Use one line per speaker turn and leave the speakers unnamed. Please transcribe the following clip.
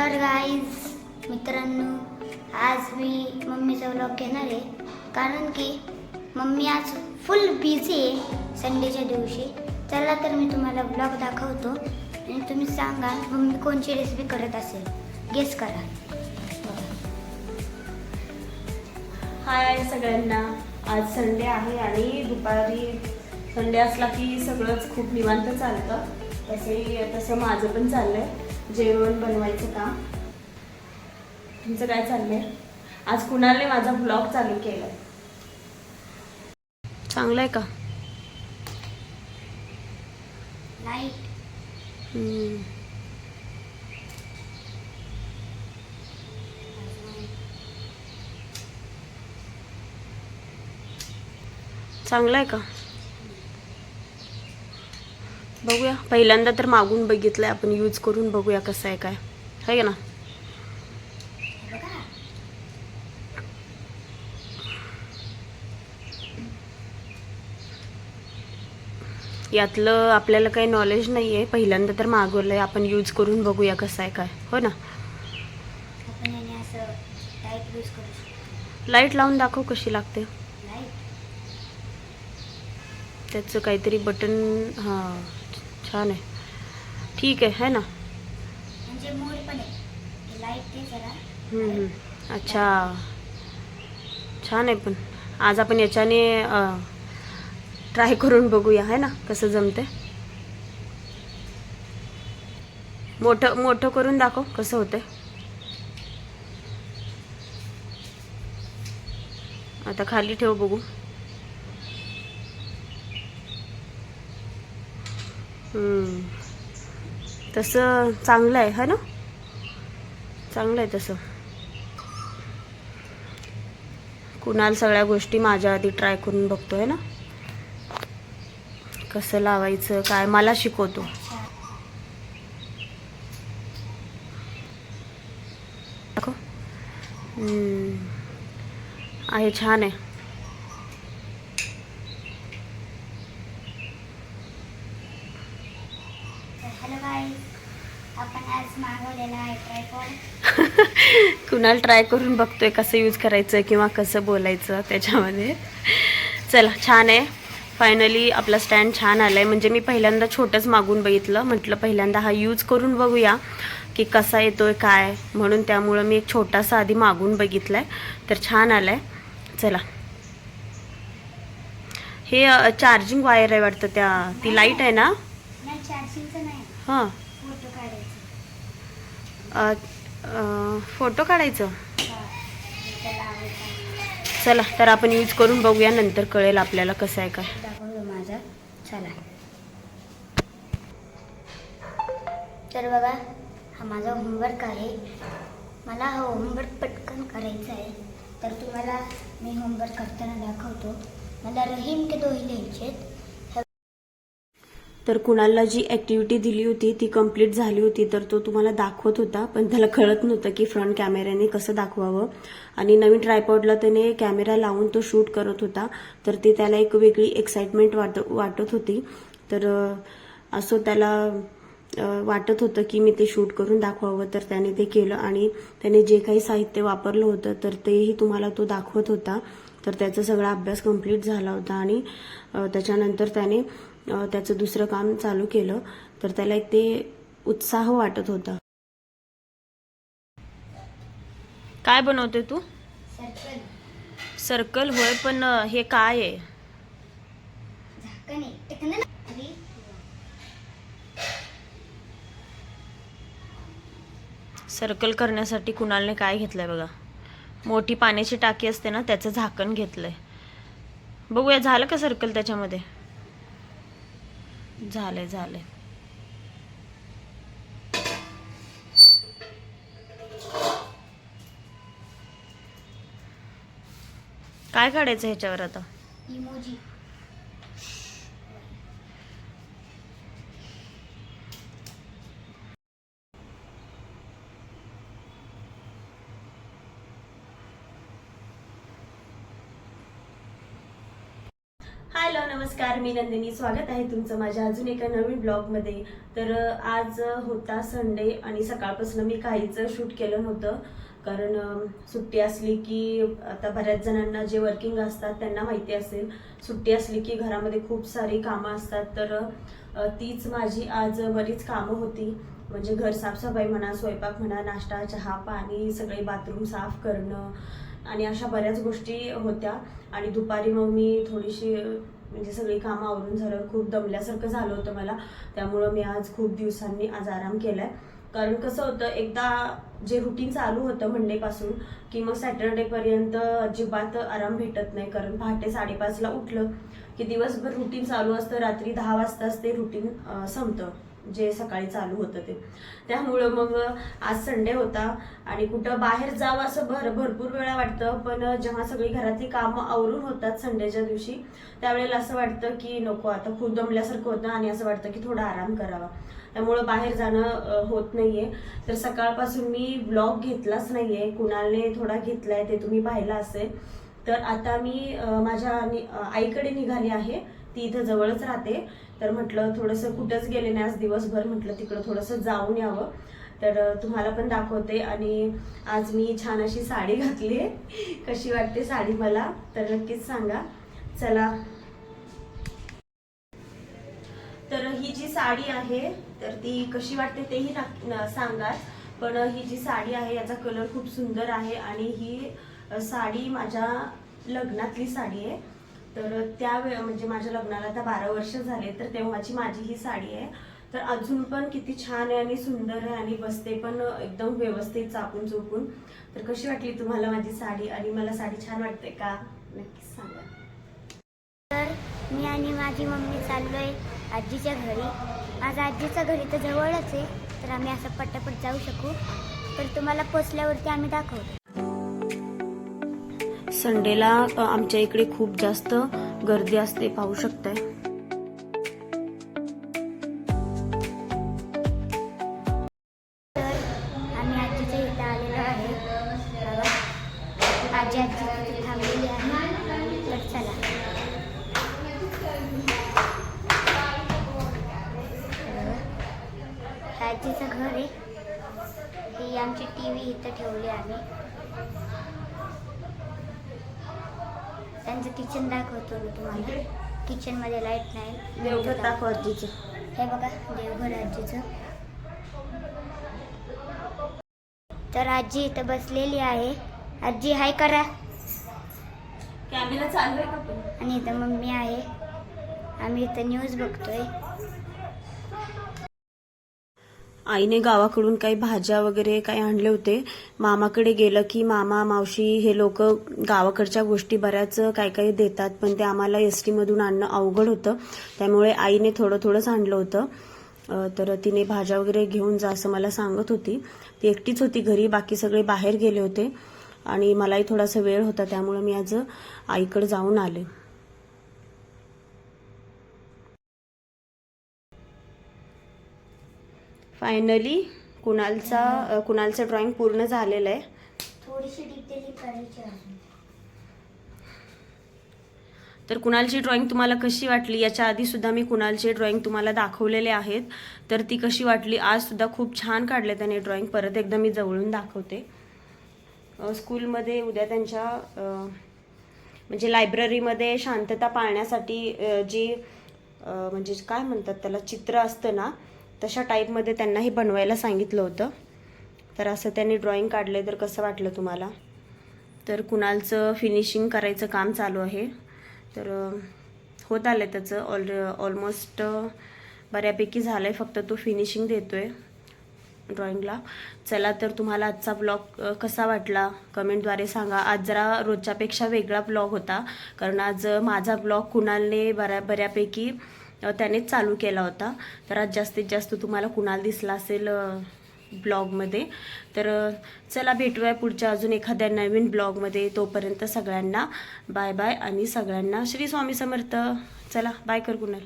तर गाईज मित्रांनो आज मी मम्मीचा व्लॉग घेणार आहे. कारण की मम्मी आज फुल बिझी आहे संडेच्या दिवशी. चला तर मी तुम्हाला ब्लॉग दाखवतो. आणि तुम्ही सांगा मम्मी कोणची रेसिपी करत असेल? गेस करा.
हाय सगळ्यांना. आज संडे आहे आणि दुपारी संडे असला की सगळंच खूप निवांत चालतं. तसे तसं माझं पण चाललं आहे जेवण बनवायचं काम तुमचं काय चाललंय? आज कुणालने माझा ब्लॉग चालू केलाय? चांगलं आहे का चांगलं आहे का? बघूया. पहिल्यांदा तर मागून बघितलंय आपण यूज करून बघूया कसं आहे काय. आहे ना? यातलं आपल्याला काही नॉलेज नाही आहे पहिल्यांदा तर मागवलं आहे आपण यूज करून बघूया कसं आहे काय. हो ना? लाइट लावून दाखव कशी लागते. त्याचं काहीतरी बटन हां. छान आहे. ठीक आहे है ना?
म्हणजे.
अच्छा. छान आहे पण. आज आपण याच्याने ट्राय करून बघूया है ना? कसं जमते मोठं मोठं करून दाखव कसं होतंय. आता खाली ठेव बघू. तसं चांगलं आहे है ना? चांगलं आहे तसं. कुणाल सगळ्या गोष्टी माझ्या आधी ट्राय करून बघतोय ना? कसं लावायचं काय? मला शिकवतो. आहे छान आहे
तर हॅलो गाईज आपण आज मागवलेला आहे ट्रायपॉड
कुणाल ट्राय करून बघतोय कसं यूज करायचं किंवा कसं बोलायचं त्याच्यामध्ये. चला छान आहे. फायनली आपला स्टँड छान आला आहे म्हणजे मी पहिल्यांदा छोटंच मागून बघितलं. म्हटलं पहिल्यांदा हा यूज करून बघूया की कसा येतोय काय. म्हणून त्यामुळं मी एक छोटासा आधी मागून बघितला आहे तर छान आला आहे चला. हे चार्जिंग वायर आहे वाटतं त्या ती लाइट आहे ना? हां.
फोटो काढायचं.
फोटो काढायचं?
हा, इथं लावायचं
चला तर आपण यूज करून बघूया नंतर कळेल आपल्याला कसं आहे काय.
माझा. चला. तर बघा हा माझा होमवर्क आहे. मला हा होमवर्क पटकन करायचा आहे. तर तुम्हाला मी होमवर्क करताना दाखवतो. मला रहीम के दोहे लिहायचे आहेत.
तर कुणाला जी ॲक्टिव्हिटी दिली होती ती कंप्लीट झाली होती तर तो तुम्हाला दाखवत होता. पण त्याला कळत नव्हतं की फ्रंट कॅमेऱ्याने कसं दाखवावं. आणि नवीन ट्रायपॉडला त्याने कॅमेरा लावून तो शूट करत होता. तर ते त्याला एक वेगळी एक्साइटमेंट वाट वाटत होती. तर असं त्याला वाटत होतं की मी ते शूट करून दाखवावं. तर त्याने ते केलं आणि त्याने जे काही साहित्य वापरलं होतं तर तेही तुम्हाला तो दाखवत होता. तर त्याचा सगळा अभ्यास कंप्लीट झाला होता आणि त्याच्यानंतर त्याने त्याचं दुसरं काम चालू केलं तर त्याला एक ते उत्साह वाटत होता. काय बनवते तू?
सर्कल.
सर्कल होय पण हे काय आहे? सर्कल करण्यासाठी कुणालने काय घेतलंय बघा? मोठी पाण्याची टाकी असते ना त्याचं झाकण घेतलंय. बघूया झालं का सर्कल त्याच्यामध्ये? झाले झाले. काय काढायचं ह्याच्यावर आता?
इमोजी.
हॅलो नमस्कार मी नंदिनी. स्वागत आहे तुमचं माझ्या अजून एका नवीन ब्लॉगमध्ये. तर आज होता संडे आणि सकाळपासून मी काहीच शूट केलं नव्हतं. कारण सुट्टी असली की आता बऱ्याच जणांना जे वर्किंग असतात त्यांना माहिती असेल. सुट्टी असली की घरामध्ये खूप सारी कामं असतात. तर तीच माझी आज बरीच कामं होती. म्हणजे घर साफसफाई म्हणा स्वयंपाक म्हणा नाश्ता चहा पाणी सगळे बाथरूम साफ करणं आणि अशा बऱ्याच गोष्टी होत्या. आणि दुपारी मग मी थोडीशी म्हणजे सगळी कामं आवरून झालं खूप दमल्यासारखं झालं होतं मला. त्यामुळं मी आज खूप दिवसांनी आज आराम केलाय. कारण कसं होतं एकदा जे रुटीन चालू होतं मंडेपासून की मग सॅटर्डेपर्यंत अजिबात आराम भेटत नाही. कारण पहाटे साडेपाचला उठलं की दिवसभर रुटीन चालू असतं रात्री दहा वाजताच ते रुटीन संपतं. जे सकाळी चालू होतं ते. त्यामुळं मग आज संडे होता आणि कुठं बाहेर जावं असं भर भरपूर वेळा वाटतं पण जेव्हा सगळी घरातली कामं आवरून होतात संडेच्या दिवशी त्यावेळेला असं वाटतं की नको आता खूप दमल्यासारखं होतं आणि असं वाटतं की थोडा आराम करावा. त्यामुळं बाहेर जाणं होत नाहीये. तर सकाळपासून मी ब्लॉग घेतलाच नाहीये. कुणालने थोडा घेतलाय ते तुम्ही पाहिला असेल. तर आता मी माझ्या आईकडे निघाली आहे. ती इथं जवळच राहते. तर म्हटलं थोडंसं कुठंच गेले नाही आज दिवसभर. म्हटलं तिकडं थोडंसं जाऊन यावं. तर तुम्हाला पण दाखवते. आणि आज मी छान अशी साडी घातली आहे. कशी वाटते साडी मला? तर नक्कीच सांगा. चला. तर ही जी साडी आहे तर ती कशी वाटते तेही सांगा पण ही जी साडी आहे याचा कलर खूप सुंदर आहे. आणि ही साडी माझ्या लग्नातली साडी आहे. तर त्या म्हणजे माझ्या लग्नाला आता बारा वर्ष झाले तर तेव्हाची माझी ही साडी आहे. तर अजून पण किती छान आहे आणि सुंदर आहे आणि बसते पण एकदम व्यवस्थित चापून चोपून. तर कशी वाटली तुम्हाला माझी साडी आणि मला साडी छान वाटते का? नक्कीच सांगा.
तर मी आणि माझी मम्मी चाललोय आजीच्या घरी. आज आजीच्या घरी तर जवळच आहे तर आम्ही असं पटापट जाऊ शकू. तर तुम्हाला पोचल्यावरती आम्ही दाखवतो.
संडेला आमच्या इकडे खूप जास्त गर्दी असते पाहू शकताय.
तर आम्ही आजीच्या इथं आलेलो आहे. आजी आजी थांबलेली आहे. तर चला. आजीचं घर आहे. ही आमची टी व्ही इथं ठेवली आम्ही. त्यांचं किचन दाखवतो मी तुम्हाला. किचनमध्ये लाइट नाही.
देवघर. दाखव आजीचं
हे बघा देवघर आजीचं. तर आजी इथं बसलेली आहे. आजी हाय करा.
कॅमेरा चालू आहे
आणि इथं मम्मी आहे. आम्ही इथं न्यूज बघतोय.
आईने गावाकडून काही भाज्या वगैरे काही आणले होते. मामाकडे गेलं की मामा मावशी हे लोक गावाकडच्या गोष्टी बऱ्याच काही काही देतात पण ते आम्हाला एस टीमधून आणणं अवघड होतं. त्यामुळे आईने थोडं थोडंच आणलं होतं. तर तिने भाज्या वगैरे घेऊन जा असं मला सांगत होती. ती एकटीच होती घरी बाकी सगळे बाहेर गेले होते आणि मलाही थोडासा वेळ होता त्यामुळे मी आज आईकडे जाऊन आले. फायनली कुणालचा कुणालचं ड्रॉइंग पूर्ण झालेलं आहे.
थोडीशी डिटेल करायची अजून
तर कुणालची ड्रॉइंग तुम्हाला कशी वाटली? याच्या आधी सुद्धा मी कुणालचे ड्रॉइंग तुम्हाला दाखवलेले आहेत. तर ती कशी वाटली? आज सुद्धा खूप छान काढले त्याने ड्रॉइंग परत एकदा मी जवळून दाखवते. स्कूलमध्ये उद्या त्यांच्या म्हणजे लायब्ररीमध्ये शांतता पाळण्यासाठी जी म्हणजे काय म्हणतात त्याला चित्र असतं ना तशा टाईपमध्ये त्यांना हे बनवायला सांगितलं होतं. तर असं त्यांनी ड्रॉइंग काढलं तर कसं वाटलं तुम्हाला? तर कुणालचं फिनिशिंग करायचं काम चालू आहे. तर होत आलं त्याचं. ऑल ऑलमोस्ट बऱ्यापैकी झालं आहे फक्त तो फिनिशिंग देतो आहे ड्रॉइंगला चला तर तुम्हाला आजचा ब्लॉग कसा वाटला? कमेंटद्वारे सांगा. आज जरा रोजच्यापेक्षा वेगळा ब्लॉग होता. कारण आज माझा ब्लॉग कुणालने बऱ्या बऱ्यापैकी त्यानेच चालू केला होता. तर आज जास्तीत जास्त तुम्हाला कुणाल दिसला असेल ब्लॉगमध्ये तर चला भेटूया पुढच्या अजून एखाद्या नवीन ब्लॉगमध्ये. तोपर्यंत सगळ्यांना बाय बाय आणि सगळ्यांना श्री स्वामी समर्थ. चला बाय कर कुणाल.